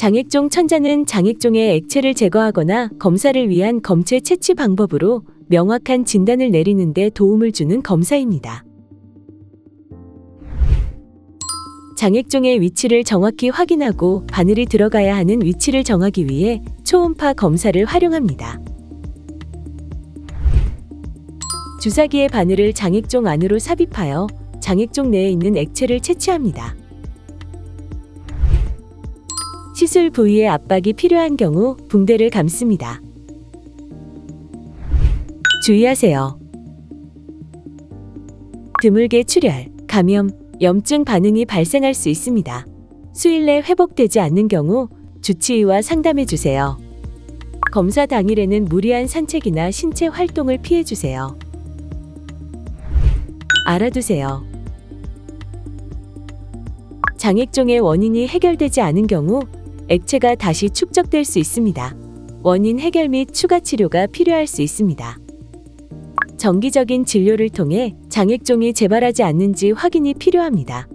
장액종 천자는 장액종의 액체를 제거하거나 검사를 위한 검체 채취 방법으로 명확한 진단을 내리는 데 도움을 주는 검사입니다. 장액종의 위치를 정확히 확인하고 바늘이 들어가야 하는 위치를 정하기 위해 초음파 검사를 활용합니다. 주사기의 바늘을 장액종 안으로 삽입하여 장액종 내에 있는 액체를 채취합니다. 시술 부위에 압박이 필요한 경우 붕대를 감습니다. 주의하세요. 드물게 출혈, 감염, 염증 반응이 발생할 수 있습니다. 수일 내 회복되지 않는 경우 주치의와 상담해 주세요. 검사 당일에는 무리한 산책이나 신체 활동을 피해 주세요. 알아두세요. 장액종의 원인이 해결되지 않은 경우 액체가 다시 축적될 수 있습니다. 원인 해결 및 추가 치료가 필요할 수 있습니다. 정기적인 진료를 통해 장액종이 재발하지 않는지 확인이 필요합니다.